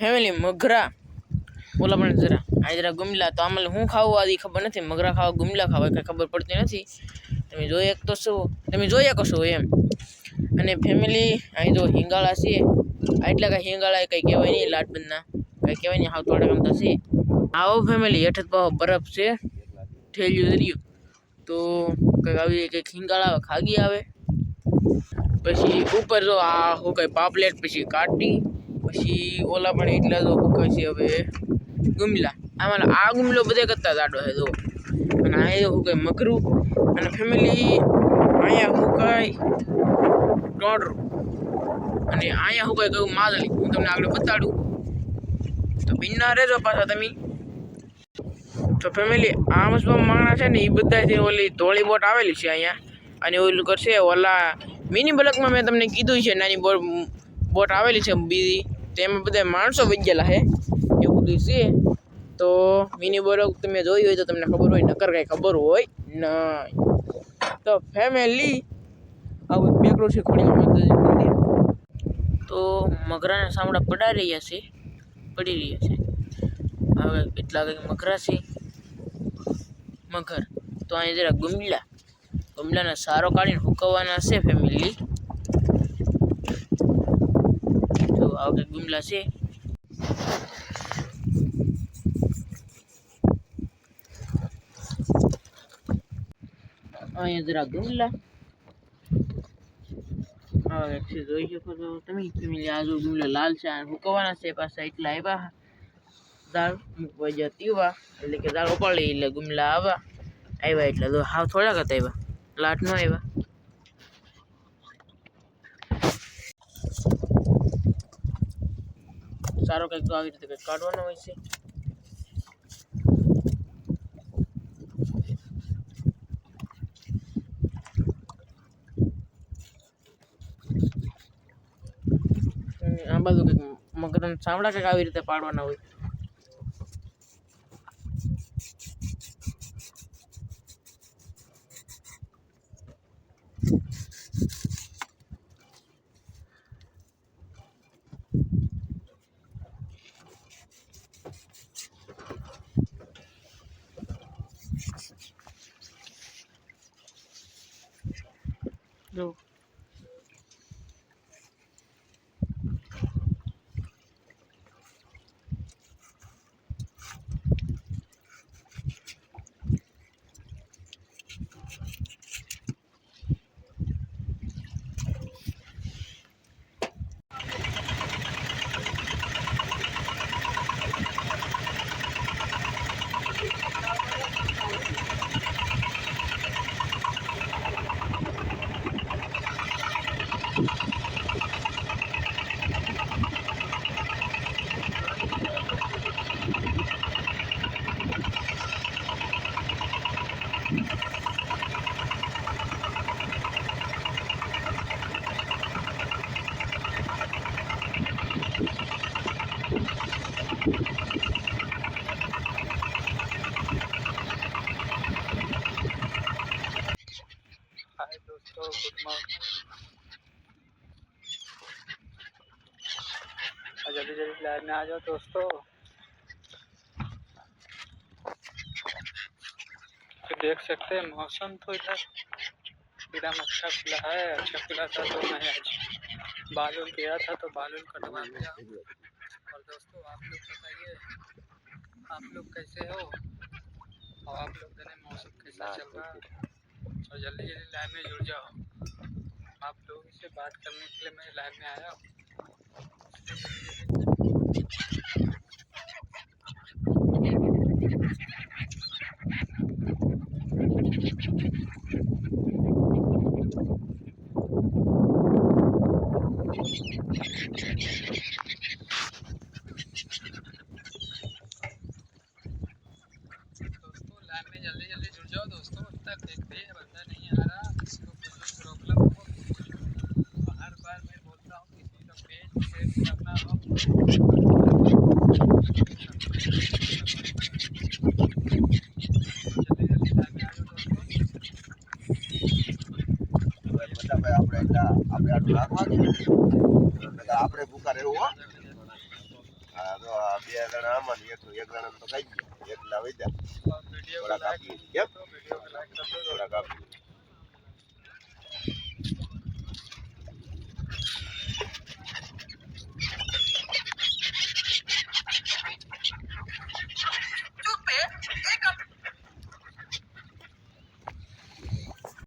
Family Magra. ઓલા પણ જરા આ જરા ગુમલા. તો આમાં હું ખાવું આદિ ખબર નથી. મગરા ખાવા, ગુમલા ખાવા કંઈ ખબર પડતી નથી. તમે જોઈ એક તો શું તમે જોઈ શકો એમ. અને ફેમિલી અહીં જો હિંગાળા છે. આટલા કાંઈ હિંગાળા કંઈ કહેવાય નહીં લાટબંધના કંઈ કહેવાય નહીં, હાવ થોડા ગમતા છે આવો ફેમિલી હેઠ ભાવ બરફ છે. ઠેલ્યું દરિયું તો કંઈક આવી કંઈક હિંગાળા ખાગી આવે. પછી ઉપર જો આ હું કંઈ પાપલેટ પછી કાટી પછી ઓલા પણ એટલા તો કહે છે હવે ગુમલા. આમાં આ ગુમલો બધે કરતા જાડો છે જો અને એ શું કહે મકરું અને ફેમિલી અહીંયા હું કંઈ ટોડરું અને અહીંયા હું કંઈ કહ્યું માદળી હું તમને આગળ બતાડું. તો બિન્ના રહેજો પાછા તમે. તો ફેમિલી આ મસમાં માણસ છે ને એ બધાથી ઓલી ધોળી બોટ આવેલી છે અહીંયા. અને ઓલું કરશે ઓલા મિની બ્લોકમાં મેં તમને કીધું છે, નાની બોટ બોટ આવેલી છે બીજી. તેમાં બધા માણસો વજ્જેલા છે એવું બધું છે. તો મિની બ્લોક તમે જોઈ હોય તો તમને ખબર હોય, નકર કાંઈ ખબર હોય નહીં. તો ફેમિલી આવું બેકરો છે ખોડી મંદિર. તો મગરાના સામડા પડા રહ્યા છે, પડી રહ્યા છે. હવે કેટલા કંઈક મગરા છે. મગર, તો અહીં જરા ગુમલા ગુમલાને સારો કાઢીને હુકવવાના છે ફેમિલી તો આવા કંઈક ગુમલા છે. અહીંયા જરા ગુમલા હા વેક્સી જોઈ શકો છો તમે. ફેમિલી આજુ ગુમલા લાલ છે. આ હુકવવાના છે પાછા એટલા આવ્યા. દાળ મૂકવા જ્યાં તીવા એટલે કે દાળ ઉપાડી એટલે ગુમલા આવા. આવ્યા એટલે તો હાવ થોડાક હતા આવ્યા. લાટ નો આવ્યા. સારો કંઈક તો આવી રીતે કંઈક કાઢવાનો હોય છે. આ બાજુ કંઈક મગરન ચામડા કંઈક આવી રીતે પાડવાના હોય. જો ہائی دوستو گڈ مارننگ جلدی جلدی لائن میں آ جاؤ دوستو۔ دیکھ سکتے ہیں موسم تو ادھر ایک اچھا کھلا ہے اچھا کھلا تھا تو میں آج اچھا۔ بالون گیا تھا تو بالون کٹوا گیا اور دوستو، آپ لوگ بتائیے، آپ لوگ کیسے ہو؟ اور آپ لوگ موسم کیسا چل رہا ہے؟ है और जल्दी जल्दी लाइन में जुड़ जाओ आप लोगों से बात करने के लिए मैं लाइन में आया हूँ આપણે ભૂખા રહેવું બે જણા આમાં એક એક જણા તો ખાઈ ગયા એક ના વૈદ્યા થોડાક આપીએ થોડાક આપીએ